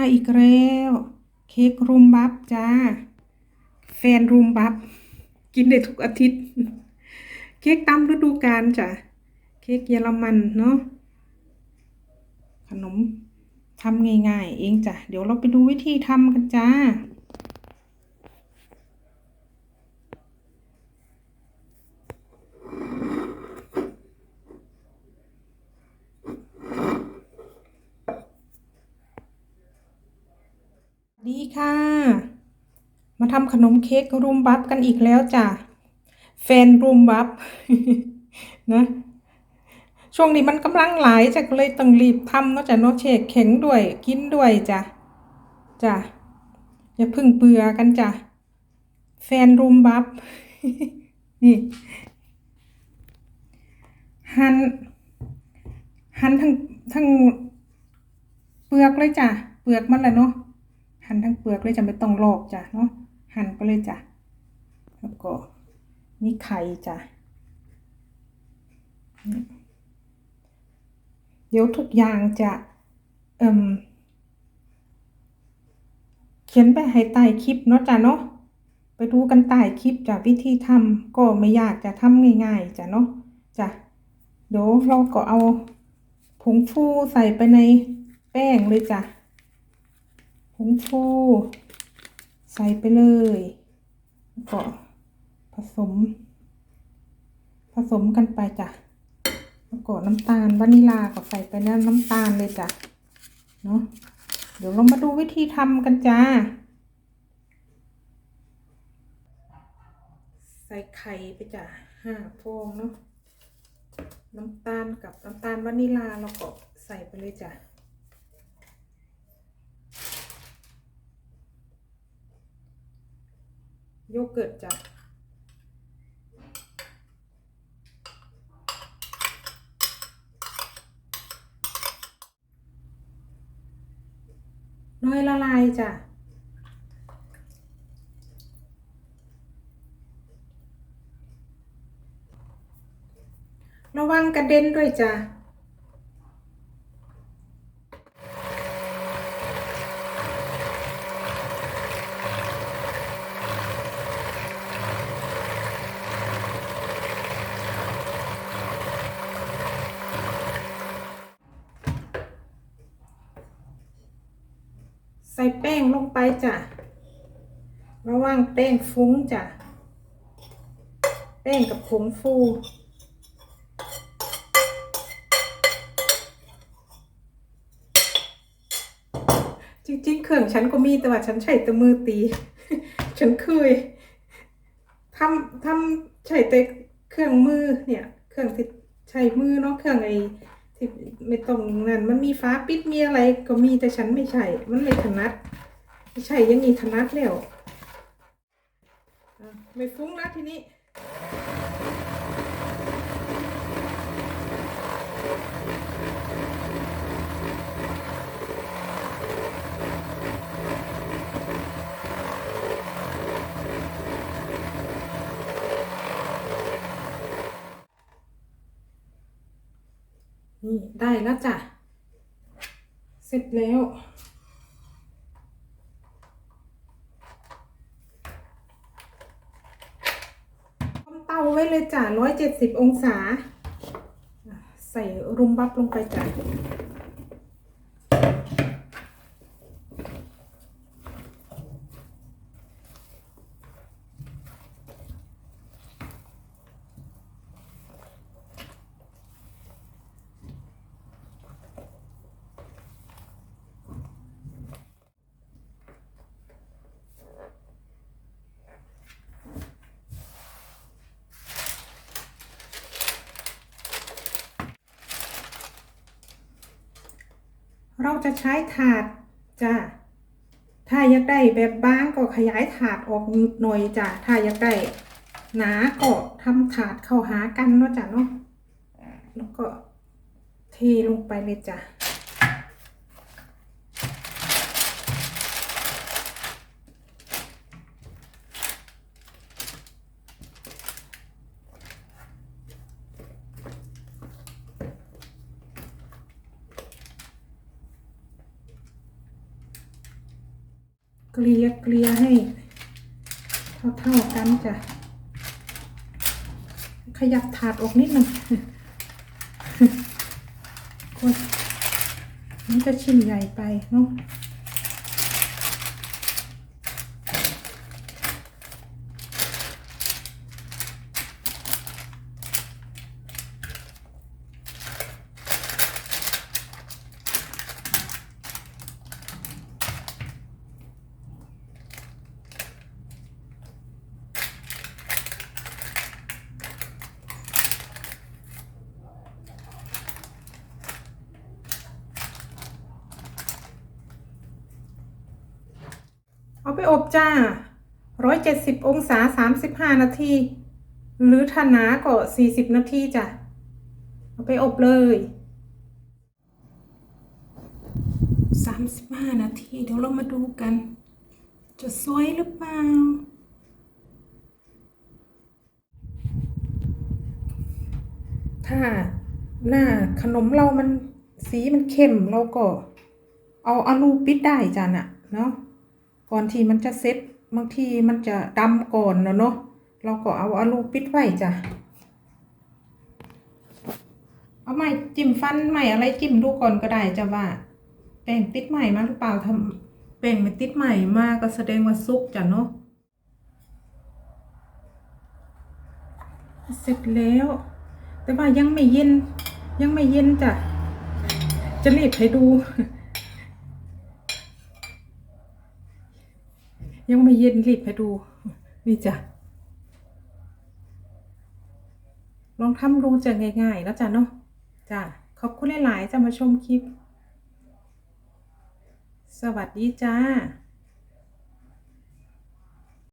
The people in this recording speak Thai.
มาอีกแล้ว เค้กรุมบับจ้า แฟนรุมบับกินได้ทุกอาทิตย์ เค้กตามฤดูกาลจ้ะ เค้กเยอรมันเนาะ ขนมทำง่ายๆ เองจ้ะ เดี๋ยวเราไปดูวิธีทำกันจ้า ดีค่ะ มาทำขนมเค้กรุมบับกันอีกแล้วจ้ะ แฟนรุมบับนะช่วงนี้มันกำลังหลายจ้ะก็เลยต้องรีบทำเนาะจ้ะเนาะเชกแข็งด้วยกินด้วยจ้ะจ้ะอย่าพึ่งเบื่อกันจ้ะ แฟนรุมบับนี่หันหันทั้งทั้งเปลือกเลยจ้ะ เปลือกมันแหละเนาะ หั่นทั้งเปลือกเลยจะไม่ต้องลอกจ้ะเนาะหั่นไปเลยจ้ะแล้วก็มีไข่จ้ะเดี๋ยวทุกอย่างจะเอ่มเขียนไปให้ใต้คลิปเนาะจ้ะเนาะไปดูกันใต้คลิปจ้ะวิธีทำก็ไม่ยากจะทำง่ายๆจ้ะเนาะจ้ะเดี๋ยวเราก็เอาผงฟูใส่ไปในแป้งเลยจ้ะ ผงฟูใส่ไปเลยแล้วก็ผสม ผสมกันไปจ้ะแล้วก็น้ำตาลวานิลาก็ใส่ไปแล้วน้ำตาลเลยจ้ะเนาะเดี๋ยวเรามาดูวิธีทำกันจ้า ใส่ไข่ไปจ้ะห้าฟองเนาะน้ำตาลกับน้ำตาลวานิลาเราก็ใส่ไปเลยจ้ะ โยเกิร์ตจ้ะเนยละลายจ้ะระวังกระเด็นด้วยจ้ะ ส่แป้งลงไปจ้ะ ระวังแป้งฟุ้งจ้ะ แป้งกับผงฟูจริงๆ เครื่องฉันก็มีแต่ว่าฉันใช้แต่มือตี ฉันเคยทำทำใช้แต่เครื่องมือเนี่ย เครื่องที่ใช้มือเนาะเครื่องไอ ที่ไม่ต้องนั่นมันมีฟ้าปิดมีอะไรก็มีแต่ฉันไม่ใช่ มันไม่ถนัด ไม่ใช่ยังมีถนัดแล้วไม่ฟุ้งแล้วทีนี้ นี่ได้แล้วจ้ะ เสร็จแล้วต้มเตาไว้เลยจ้ะร้อยเจ็ดสิบองศา ใส่รุมบับลงไปจ้ะ เราจะใช้ถาดจ้ะถ้าอยากได้แบบบางก็ขยายถาดออกหน่อยจ้ะถ้าอยากได้หนาก็ทำถาดเข้าหากันเนาะจ้ะเนาะแล้วก็เทลงไปเลยจ้ะ เกลี่ยเกลี่ยให้เท่าๆกันจ้ะ ขยับถาดออกนิดหนึ่งคนมันจะชิ้นใหญ่ไปเนาะ เอาไปอบจ้าร้อยเจ็ดสิบองศาสามสิบห้านาที หรือถ้าหนาก็สี่สิบนาทีจ้ะ เอาไปอบเลยสามสิบห้านาที เดี๋ยวเรามาดูกัน จะสวยหรือเปล่า ถ้าหน้าขนมเรามันสีมันเข้มเราก็ เอาอลูปิดได้จ้ะน่ะ เนาะ ก่อนที่มันจะเซ็ตบางทีมันจะดำก่อนเนาะเนาะเราก็เอาอลูปิดไว้จ้ะเอาไม้จิ้มฟันไม้อะไรจิ้มดูก่อนก็ได้จ้ะว่าแป้งติดใหม่มาหรือเปล่าทำแป้งไม่ติดใหม่มาก็แสดงว่าสุกจ้ะเนาะเสร็จแล้ว แต่ว่ายังไม่เย็นยังไม่เย็นจ้ะจะรีบให้ดู ยังไม่เย็นรีบให้ดู นี่จ้ะ ลองทำดูจะง่ายๆแล้วจ้ะเนาะจ้ะขอบคุณหลายๆจะมาชมคลิป สวัสดีจ้า